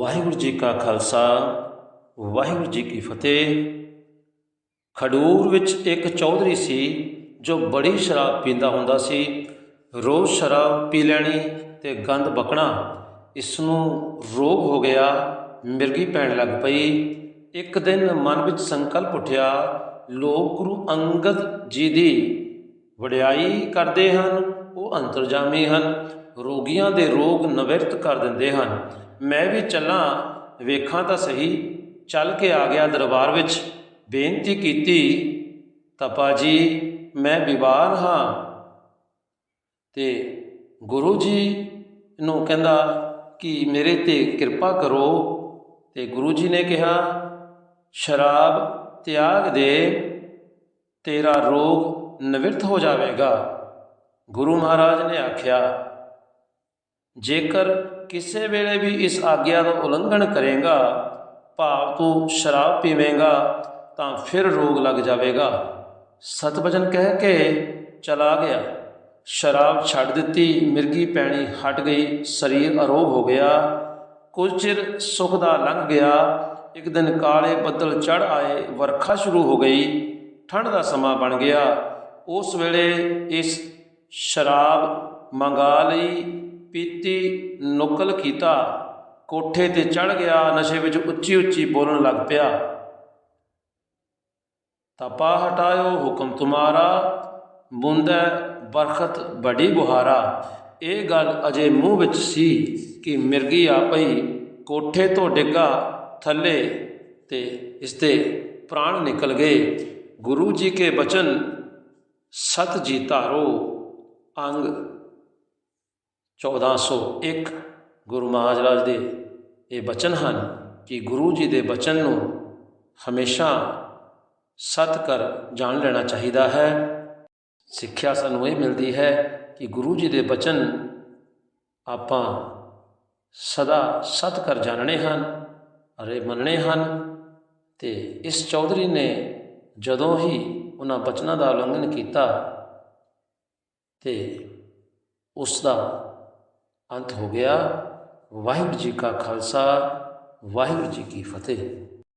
ਵਾਹਿਗੁਰੂ ਜੀ ਕਾ ਖਾਲਸਾ, ਵਾਹਿਗੁਰੂ ਜੀ ਕੀ ਫਤਿਹ। ਖਡੂਰ ਵਿੱਚ ਇੱਕ ਚੌਧਰੀ ਸੀ ਜੋ ਬੜੀ ਸ਼ਰਾਬ ਪੀਂਦਾ ਹੁੰਦਾ ਸੀ। ਰੋਜ਼ ਸ਼ਰਾਬ ਪੀ ਲੈਣੀ ਤੇ ਗੰਦ ਬਕਣਾ ਇਸ ਨੂੰ ਰੋਗ ਹੋ ਗਿਆ, ਮਿਰਗੀ ਪੈਣ ਲੱਗ ਪਈ। ਇੱਕ ਦਿਨ ਮਨ ਵਿੱਚ ਸੰਕਲਪ ਉੱਠਿਆ, ਲੋਕ ਗੁਰੂ ਅੰਗਦ ਜੀ ਦੀ ਵਡਿਆਈ ਕਰਦੇ ਹਨ, ਉਹ ਅੰਤਰਜਾਮੀ ਹਨ, ਰੋਗੀਆਂ ਦੇ ਰੋਗ ਨਿਵਰਤ ਕਰ ਦਿੰਦੇ ਹਨ। ਮੈਂ ਵੀ ਚੱਲਾਂ, ਵੇਖਾਂ ਤਾਂ ਸਹੀ। ਚੱਲ ਕੇ ਆ ਗਿਆ ਦਰਬਾਰ ਵਿੱਚ। ਬੇਨਤੀ ਕੀਤੀ, ਤਪਾ ਜੀ, ਮੈਂ ਬਿਮਾਰ ਹਾਂ। ਤੇ ਗੁਰੂ ਜੀ ਨੂੰ ਕਹਿੰਦਾ ਕਿ ਮੇਰੇ ਤੇ ਕਿਰਪਾ ਕਰੋ। ਤੇ ਗੁਰੂ ਜੀ ਨੇ ਕਿਹਾ, ਸ਼ਰਾਬ ਤਿਆਗ ਦੇ, ਤੇਰਾ ਰੋਗ ਨਿਵਰਤ ਹੋ ਜਾਵੇਗਾ। ਗੁਰੂ ਮਹਾਰਾਜ ਨੇ ਆਖਿਆ ਜੇਕਰ ਕਿਸੇ ਵੇਲੇ ਵੀ ਇਸ ਆਗਿਆ ਦਾ ਉਲੰਘਣ ਕਰੇਗਾ, ਭਾਵ ਤੂੰ ਸ਼ਰਾਬ ਪੀਵੇਂਗਾ, ਤਾਂ ਫਿਰ ਰੋਗ ਲੱਗ ਜਾਵੇਗਾ। ਸਤਵਚਨ ਕਹਿ ਕੇ ਚਲਾ ਗਿਆ। ਸ਼ਰਾਬ ਛੱਡ ਦਿੱਤੀ, ਮਿਰਗੀ ਪੈਣੀ ਹਟ ਗਈ, ਸਰੀਰ ਅਰੋਗ ਹੋ ਗਿਆ। ਕੁਝ ਚਿਰ ਸੁਖ ਦਾ ਲੰਘ ਗਿਆ। ਇੱਕ ਦਿਨ ਕਾਲੇ ਬੱਦਲ ਚੜ ਆਏ, ਵਰਖਾ ਸ਼ੁਰੂ ਹੋ ਗਈ। ਠੰਡ ਦਾ ਸਮਾਂ ਬਣ ਗਿਆ। ਉਸ ਵੇਲੇ ਇਸ ਸ਼ਰਾਬ ਮੰਗਾ ਲਈ। ਪੀਤੀ ਨੁਕਲ ਕੀਤਾ, ਕੋਠੇ ਤੇ ਚੜ ਗਿਆ, ਨਸ਼ੇ ਵਿੱਚ ਉੱਚੀ ਉੱਚੀ ਬੋਲਣ ਲੱਗ ਪਿਆ। ਤਪਾ ਹਟਾਇਓ ਹੁਕਮ ਤੁਮਾਰਾ ਬੁੰਦੈ ਬਰਖਤ ਬੜੀ ਬੁਹਾਰਾ। ਇਹ ਗੱਲ ਅਜੇ ਮੂੰਹ ਵਿੱਚ ਸੀ ਕਿ ਮਿਰਗੀ ਆ ਪਈ ਕੋਠੇ ਤੋਂ ਡਿੱਗਾ, ਥੱਲੇ ਤੇ ਇਸ ਦੇ ਪ੍ਰਾਣ ਨਿਕਲ ਗਏ। ਗੁਰੂ ਜੀ ਕੇ ਬਚਨ, ਸਤ ਜੀ ਧਾਰੋ, ਅੰਗ 1401 ਗੁਰੂ ਮਹਾਰਾਜ ਦੇ ਇਹ ਬਚਨ ਹਨ ਕਿ ਗੁਰੂ ਜੀ ਦੇ ਬਚਨ ਨੂੰ ਹਮੇਸ਼ਾ ਸਤ ਕਰ ਜਾਣ ਲੈਣਾ ਚਾਹੀਦਾ ਹੈ। ਸਿੱਖਿਆ ਸਾਨੂੰ ਇਹ ਮਿਲਦੀ ਹੈ ਕਿ ਗੁਰੂ ਜੀ ਦੇ ਬਚਨ ਆਪਾਂ ਸਦਾ ਸਤ ਕਰ ਜਾਣਨੇ ਹਨ, ਅਰੇ ਮੰਨਣੇ ਹਨ ਤੇ ਇਸ ਚੌਧਰੀ ਨੇ ਜਦੋਂ ਹੀ ਉਹਨਾਂ ਬਚਨਾਂ ਦਾ ਉਲੰਘਣ ਕੀਤਾ ਤੇ ਉਸ ਦਾ ਅੰਤ ਹੋ ਗਿਆ। ਵਾਹਿਗੁਰੂ ਜੀ ਕਾ ਖਾਲਸਾ ਵਾਹਿਗੁਰੂ ਜੀ ਕੀ ਫਤਿਹ।